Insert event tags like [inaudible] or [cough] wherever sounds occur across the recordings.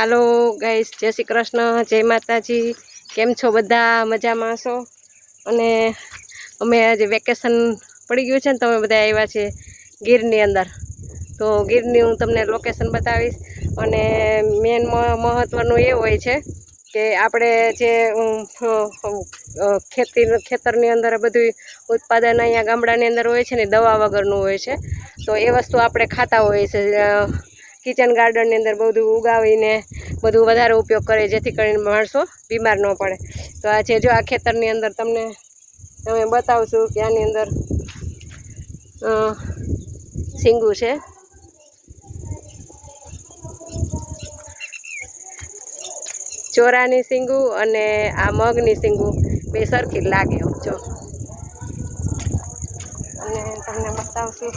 હાલો guys જય શ્રી કૃષ્ણ જય માતાજી. કેમ છો બધા? મજામાં છો? અને અમે આજે વેકેશન પડી ગયું છે ને તમે બધા આવ્યા છે ગીરની અંદર. તો ગીરની હું તમને લોકેશન બતાવીશ. અને મેન મહત્ત્વનું એ હોય છે કે આપણે જે ખેતી ખેતરની અંદર બધું ઉત્પાદન અહીંયા ગામડાની અંદર હોય છે ને દવા વગરનું હોય છે. તો એ વસ્તુ આપણે ખાતા હોઈએ છે અ, કિચન ગાર્ડનની અંદર બધું ઉગાવીને બધું વધારે ઉપયોગ કરે જેથી કરીને માણસો બીમાર ન પડે. તો આ છે જો આ ખેતરની અંદર તમને તમે બતાવશું કે આની અંદર અ, છે. ચોરાની શીંગું અને આ મગની શીંગું બે સરખી લાગે જો. અને તમને બતાવશું.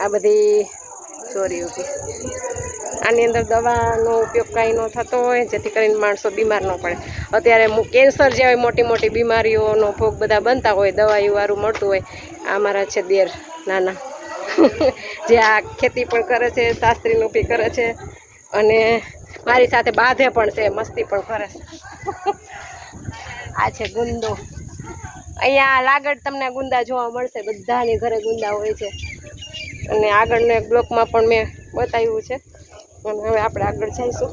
આ બધી ચોરી ઊભી આની અંદર દવાનો ઉપયોગ કાંઈ ન થતો હોય, જેથી કરીને માણસો બીમાર ન પડે. અત્યારે કેન્સર જેવી મોટી મોટી બીમારીઓનો ભોગ બધા બનતા હોય દવાઈવાળું મળતું હોય. આ મારા છે દેર નાના. [laughs] જે આ ખેતી પણ કરે છે, શાસ્ત્રીનું બી કરે છે. અને મારી સાથે બાધે પણ છે, મસ્તી પણ કરે છે. [laughs] આ છે ગુંદો. અહીંયા લાગડ તમને ગુંદા જોવા મળશે, બધાની ઘરે ગુંદા હોય છે. અને આગળના એક બ્લોકમાં પણ મેં બતાવ્યું છે. અને હવે આપણે આગળ જઈશું.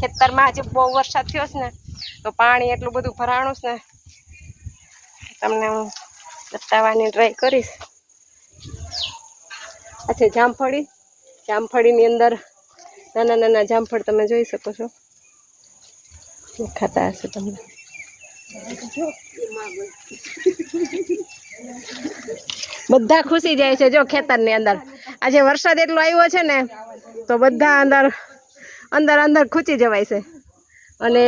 ખેતરમાં આજે બહુ વરસાદ થયો છે ને, તો પાણી એટલું બધું ભરાણું છે ને, તમને હું બતાવવાની ટ્રાય કરીશ. આ જામફળી. જામફળીની અંદર નાના નાના જામફળ તમે જોઈ શકો છો. ખાતા હશે તમને. બધા ખુશી જાય છે જો ખેતરની અંદર. આજે વરસાદ એટલો આવ્યો છે ને તો બધા અંદર અંદર અંદર ખૂચી જવાય છે. અને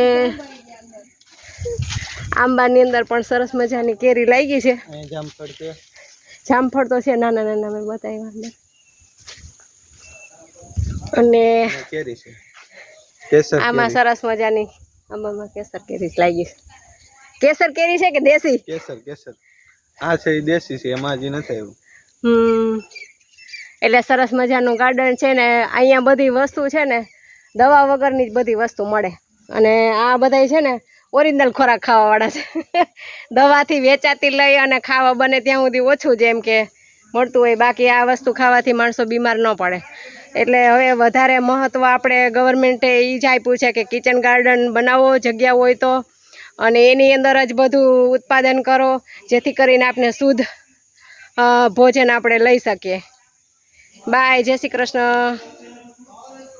આંબાની અંદર પણ સરસ મજાની કેરી લાગી છે. જામફળ તો છે નાના નાના મેં બતાવ્યા અંદર. અને આમાં સરસ મજાની આંબામાં કેસર કેરી લાગી છે. કેસર કેરી છે કે દેશી? કેસર કેસર. આ છે દેશી છે એમાં હજી નથી આવ્યું. હમ. એટલે સરસ મજાનું ગાર્ડન છે ને અહીંયા બધી વસ્તુ છે ને દવા વગરની જ બધી વસ્તુ મળે. અને આ બધાય છે ને ઓરિજિનલ ખોરાક ખાવાવાળા છે. [laughs] દવાથી વેચાતી લઈ અને ખાવા બને ત્યાં સુધી ઓછું જેમ કે મળતું હોય. બાકી આ વસ્તુ ખાવાથી માણસો બીમાર ન પડે. એટલે હવે વધારે મહત્ત્વ આપણે ગવર્મેન્ટે એ જ આપ્યું છે કે કિચન ગાર્ડન બનાવો જગ્યા હોય તો અને એની અંદર જ બધું ઉત્પાદન કરો, જેથી કરીને આપણે શુદ્ધ ભોજન આપણે લઈ શકીએ. બાય, જય શ્રી કૃષ્ણ.